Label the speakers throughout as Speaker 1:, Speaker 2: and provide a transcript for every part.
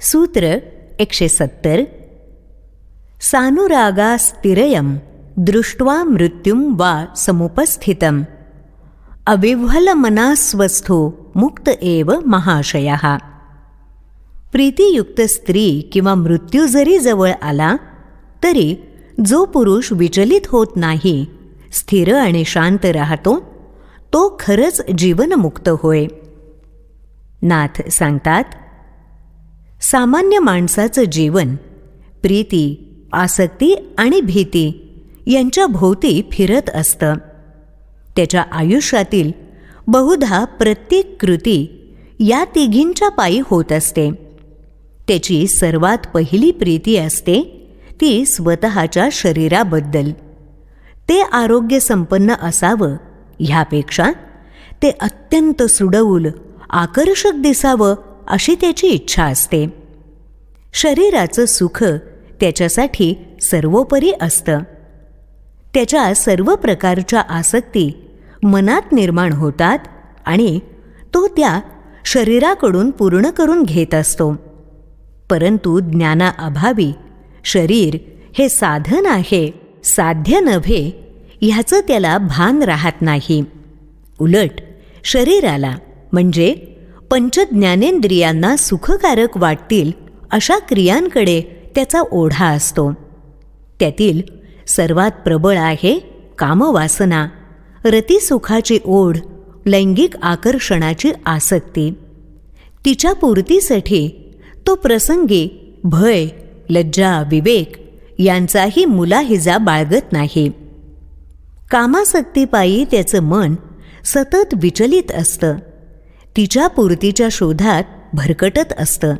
Speaker 1: सूत्र एकशे सत्तर सानुरागा स्थिरयम दृष्ट्वा मृत्युम वा समुपस्थितम अविह्वलमनास्वस्थो मुक्त एव महाशयः प्रीतियुक्त स्त्री किंवा मृत्यू जरी जवळ आला तरी जो पुरुष विचलित होत नाही स्थिर आणि शांत राहतो तो खरंच जीवनमुक्त होय नाथ सांगतात सामान्य माणसाचं जीवन प्रीती आसक्ती आणि भीती यांच्या भोवती फिरत असतं. त्याच्या आयुष्यातील बहुधा प्रत्येक कृती या तिघींच्या पायी होत असते. त्याची सर्वात पहिली प्रीती असते ती स्वतःच्या शरीराबद्दल. ते आरोग्यसंपन्न असावं ह्यापेक्षा ते अत्यंत सुडवूल आकर्षक दिसावं अशी त्याची इच्छा असते. शरीराचं सुख त्याच्यासाठी सर्वोपरी असतं. त्याच्या सर्व प्रकारच्या आसक्ती मनात निर्माण होतात आणि तो त्या शरीराकडून पूर्ण करून घेत असतो. परंतु ज्ञानाअभावी शरीर हे साधन आहे साध्य नव्हे ह्याचं त्याला भान राहत नाही. उलट शरीराला म्हणजे पंचज्ञानेंद्रियांना सुखकारक वाटतील अशा क्रियांकडे त्याचा ओढा असतो. त्यातील सर्वात प्रबळ आहे कामवासना रतीसुखाची ओढ लैंगिक आकर्षणाची आसक्ती. तिच्या पूर्तीसाठी तो प्रसंगी भय लज्जा विवेक यांचाही मुलाहिजा बाळगत नाही. कामासक्तीपायी त्याचं मन सतत विचलित असतं. तिच्या पूर्तीच्या शोधात भरकटत असतं.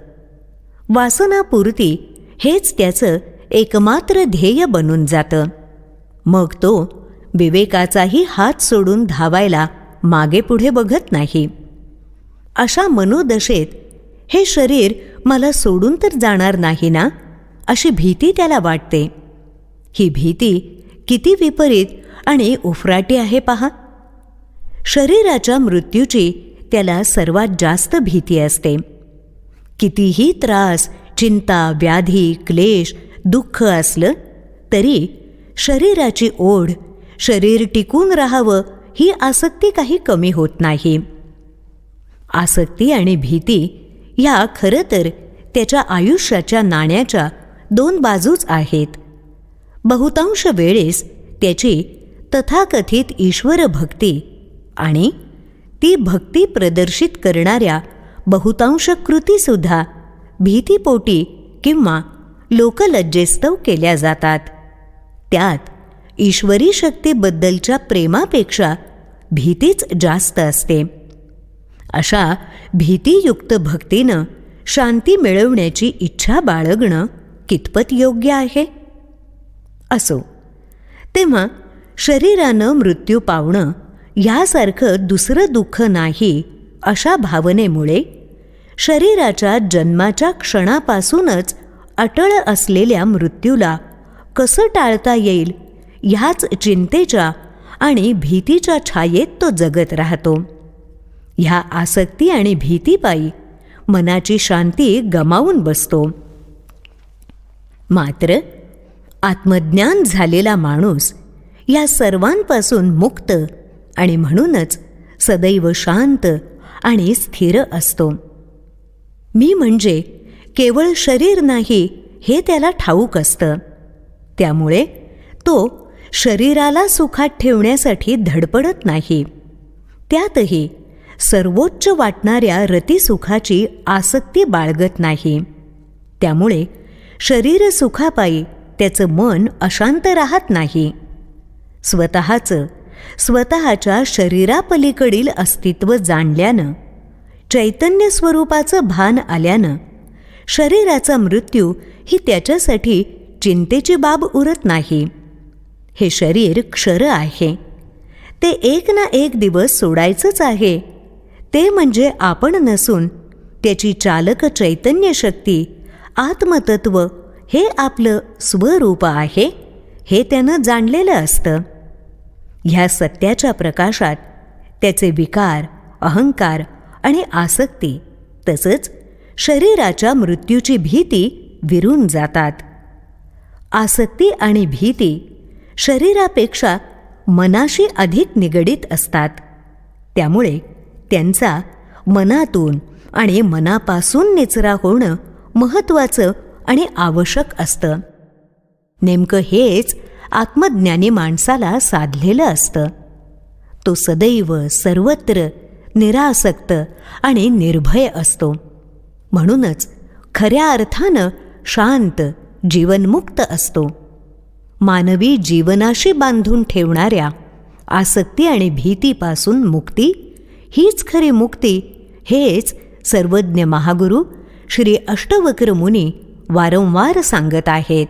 Speaker 1: वासनापूर्ती हेच त्याचं एकमात्र ध्येय बनून जातं. मग तो विवेकाचाही हात सोडून धावायला मागेपुढे बघत नाही. अशा मनोदशेत हे शरीर मला सोडून तर जाणार नाही ना अशी भीती त्याला वाटते. ही भीती किती विपरीत आणि उफराटी आहे पहा. शरीराच्या मृत्यूची त्याला सर्वात जास्त भीती असते. कितीही त्रास चिंता व्याधी क्लेश दुःख असलं तरी शरीराची ओढ शरीर टिकून राहावं ही आसक्ती काही कमी होत नाही. आसक्ती आणि भीती ह्या खरं तर त्याच्या आयुष्याच्या नाण्याच्या दोन बाजूच आहेत. बहुतांश वेळेस त्याची तथाकथित ईश्वर भक्ती आणि ती भक्ती प्रदर्शित करणाऱ्या बहुतांश कृतीसुद्धा भीतीपोटी किंवा लोकलज्जेस्तव केल्या जातात. त्यात ईश्वरी शक्तीबद्दलच्या प्रेमापेक्षा भीतीच जास्त असते. अशा भीतीयुक्त भक्तीनं शांती मिळवण्याची इच्छा बाळगणं कितपत योग्य आहे? असो तेव्हा शरीरानं मृत्यू पावणं ह्यासारखं दुसरं दुःख नाही अशा भावनेमुळे शरीराच्या जन्माच्या क्षणापासूनच अटळ असलेल्या मृत्यूला कसं टाळता येईल ह्याच चिंतेच्या आणि भीतीच्या छायेत तो जगत राहतो. ह्या आसक्ती आणि भीतीपायी मनाची शांती गमावून बसतो. मात्र आत्मज्ञान झालेला माणूस या सर्वांपासून मुक्त आणि म्हणूनच सदैव शांत आणि स्थिर असतो. मी म्हणजे केवळ शरीर नाही हे त्याला ठाऊक असतं. त्यामुळे तो शरीराला सुखात ठेवण्यासाठी धडपडत नाही. त्यातही सर्वोच्च वाटणाऱ्या रतिसुखाची आसक्ती बाळगत नाही. त्यामुळे शरीर सुखापायी त्याचं मन अशांत राहत नाही. स्वतःचं स्वतःच्या शरीरापलीकडील अस्तित्व जाणल्यानं चैतन्य स्वरूपाचं भान आल्यानं शरीराचा मृत्यू ही त्याच्यासाठी चिंतेची बाब उरत नाही. हे शरीर क्षर आहे. ते एक ना एक दिवस सोडायचंच आहे. ते म्हणजे आपण नसून त्याची चालक चैतन्य शक्ती आत्मतत्व हे आपलं स्वरूप आहे हे त्यानं जाणलेलं असतं. ह्या सत्याच्या प्रकाशात त्याचे विकार अहंकार आणि आसक्ती. तसंच शरीराच्या मृत्यूची भीती विरून जातात. आसक्ती आणि भीती शरीरापेक्षा मनाशी अधिक निगडीत असतात. त्यामुळे त्यांचा मनातून आणि मनापासून निचरा होणं महत्त्वाचं आणि आवश्यक असतं. नेमकं हेच आत्मज्ञानी माणसाला साधलेलं असतं. तो सदैव सर्वत्र निरासक्त आणि निर्भय असतो. म्हणूनच खऱ्या अर्थानं शांत जीवनमुक्त असतो. मानवी जीवनाशी बांधून ठेवणाऱ्या आसक्ती आणि भीतीपासून मुक्ती हीच खरी मुक्ती हेच सर्वज्ञ महागुरू श्री अष्टवक्र मुनी वारंवार सांगत आहेत.